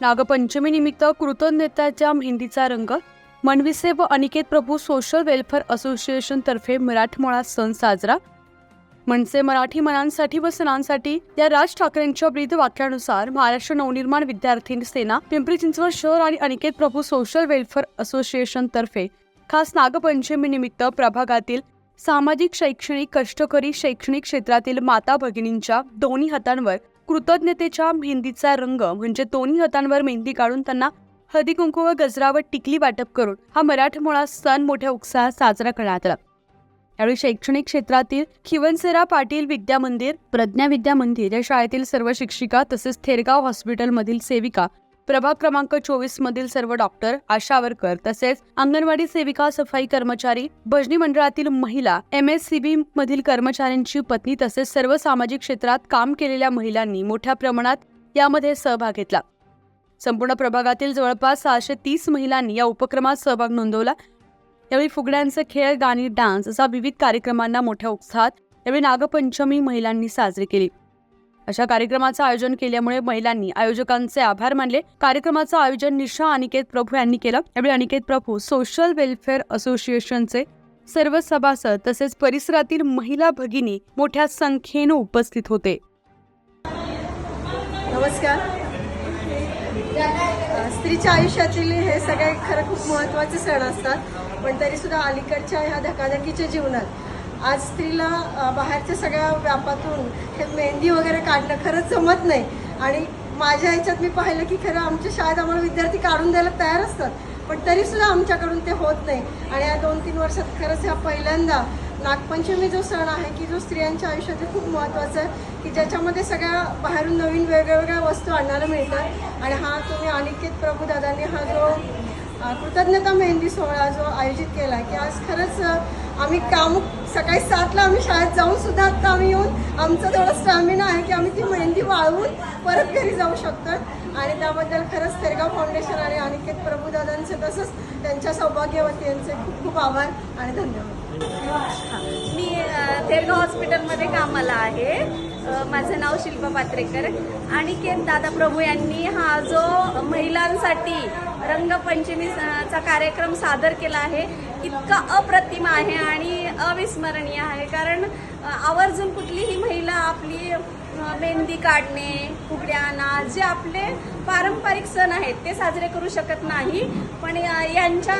नागपंचमीनिमित्त निमित्त मेहंदीचा रंग मनविसे व अनिकेत प्रभू सोशल वेलफेअर असोसिएशनतर्फे मराठमोळा सण साजरा. मनसे मराठी मनांसाठी व सणांसाठी या राज ठाकरेंच्या ब्रीद वाक्यानुसार महाराष्ट्र नवनिर्माण विद्यार्थी सेना पिंपरी चिंचवड शहर आणि अनिकेत प्रभू सोशल वेलफेअर असोसिएशनतर्फे खास नागपंचमीनिमित्त प्रभागातील सामाजिक शैक्षणिक कष्टकरी शैक्षणिक क्षेत्रातील माता भगिनींच्या दोन्ही हातांवर कृतज्ञतेच्या मेहंदीचा रंग म्हणजे दोन्ही हातांवर मेहंदी काढून त्यांना हळदी कुंकू व गजरावर टिकली वाटप करून हा मराठमोळा सण मोठ्या उत्साहात साजरा करण्यात आला. यावेळी शैक्षणिक क्षेत्रातील खिवनसेरा पाटील विद्या मंदिर प्रज्ञा विद्या मंदिर या शाळेतील सर्व शिक्षिका तसेच थेरगाव हॉस्पिटलमधील सेविका प्रभाग क्रमांक चोवीस मधील सर्व डॉक्टर आशा वर्कर तसेच अंगणवाडी सेविका सफाई कर्मचारी भजनी मंडळातील महिला एम एस सी बी मधील कर्मचाऱ्यांची पत्नी तसेच सर्व सामाजिक क्षेत्रात काम केलेल्या महिलांनी मोठ्या प्रमाणात यामध्ये सहभाग घेतला. संपूर्ण प्रभागातील जवळपास सहाशे तीस महिलांनी या उपक्रमात सहभाग नोंदवला. यावेळी फुगड्यांचे खेळ गाणी डान्स असा विविध कार्यक्रमांना मोठ्या उत्साहात यावेळी नागपंचमी महिलांनी साजरी केली. अशा कार्यक्रमाचं आयोजन केल्यामुळे महिलांनी आयोजकांचे आभार मानले. कार्यक्रमाचं आयोजन निशा अनिकेत प्रभू यांनी केलं. यावेळी अनिकेत प्रभू सोशल वेलफेअर असोसिएशनचे सर्व सभासद तसेच परिसरातील महिला भगिनी मोठ्या संख्येनं उपस्थित होते. नमस्कार. स्त्रीच्या आयुष्यातील हे सगळे खरं खूप महत्त्वाचे सण असतात. पण तरी सुद्धा अलीकडच्या ह्या धकाधकीच्या जीवनात आज स्त्रीला बाहेरच्या सगळ्या व्यापातून हे मेहंदी वगैरे काढणं खरंच जमत नाही. आणि माझ्या ह्याच्यात मी पाहिलं की खरं आमच्या शाळेत आम्हाला विद्यार्थी काढून द्यायला तयार असतात. पण तरीसुद्धा आमच्याकडून ते होत नाही. आणि या दोन तीन वर्षात खरंच ह्या पहिल्यांदा नागपंचमी जो सण आहे की जो स्त्रियांच्या आयुष्यातील खूप महत्त्वाचा आहे की ज्याच्यामध्ये सगळ्या बाहेरून नवीन वेगवेगळ्या वस्तू आणायला मिळतात. आणि हा तुम्ही अनिकेत प्रभुदादांनी हा जो कृतज्ञता मेहंदी सोहळा जो आयोजित केला की आज खरंच आम्ही काम सकाळी सातला आम्ही शाळेत जाऊन सुद्धा आत्ता आम्ही येऊन आमचा थोडा स्टॅमिना आहे की आम्ही ती मेहंदी वाळवून परत घरी जाऊ शकतो आणि त्याबद्दल खरंच तेरगाव फाउंडेशन आणि अनिकेत प्रभुदादांचे तसंच त्यांच्या सौभाग्यवती यांचे खूप खूप आभार आणि धन्यवाद. मी तेरगाव हॉस्पिटलमध्ये कामाला आहे. माझं नाव शिल्पा पात्रेकर. आणि केत दादा प्रभू यांनी हा जो महिलांसाठी रंगपंचमीचा कार्यक्रम सादर केला आहे इतका अप्रतिम आहे आणि अविस्मरणीय आहे. कारण आवर्जून कुठलीही महिला आपली मेहंदी काढणे फुगड्याना जे आपले पारंपरिक सण आहेत ते साजरे करू शकत नाही. पण यांच्या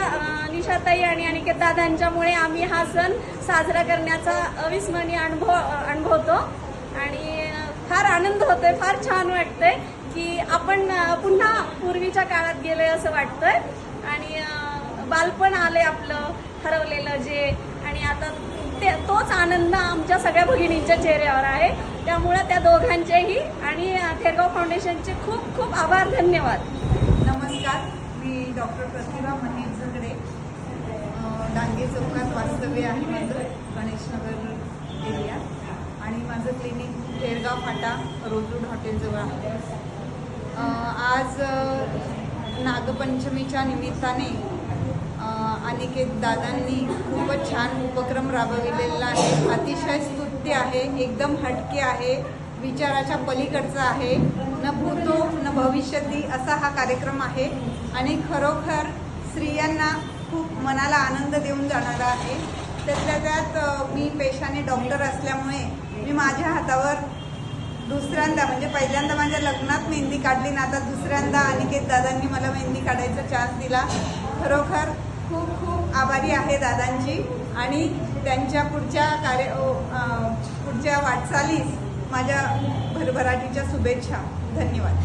निशाताई आणि अनिकेत दादांच्यामुळे आम्ही हा सण साजरा करण्याचा अविस्मरणीय अनुभव अनुभवतो. आणि फार आनंद होतोय फार छान वाटतंय की आपण पुन्हा पूर्वीच्या काळात गेलोय असं वाटतंय. आणि बालपण आले आपलं हरवलेलं जे. आणि आता ते तोच आनंद आमच्या सगळ्या भगिनींच्या चेहऱ्यावर आहे. त्यामुळं त्या दोघांचेही आणि अ, खेरगाव फाउंडेशनचे खूप खूप आभार धन्यवाद. नमस्कार. मी डॉक्टर प्रतिभा महेश झगडे डांगे चौकात वास्तव्य आहे माझं गणेशनगर एरिया. आणि माझं क्लिनिक तेरगाव फाटा रोजूड हॉटेलजवळ आहे. आज नागपंचमीच्या निमित्ताने अनिकेत दादांनी खूपच छान उपक्रम राबविलेला आहे. अतिशय स्तुत्य आहे एकदम हटके आहे विचाराच्या पलीकडचा आहे. न भूतो न भविष्यती असा हा कार्यक्रम आहे. आणि खरोखर स्त्रियांना खूप मनाला आनंद देऊन जाणारा आहे. त्यातल्या त्यात मी पेशाने डॉक्टर असल्यामुळे मी माझ्या हातावर दुसऱ्यांदा म्हणजे पहिल्यांदा माझ्या लग्नात मेहंदी काढली ना आता दुसऱ्यांदा अनिकेत दादांनी मला मेहंदी काढायचा चान्स दिला. खरोखर खूप खूप आभारी आहे दादांची. आणि त्यांच्या पुढच्या कार्य पुढच्या वाटचालीस माझ्या भरभराटीच्या शुभेच्छा. धन्यवाद.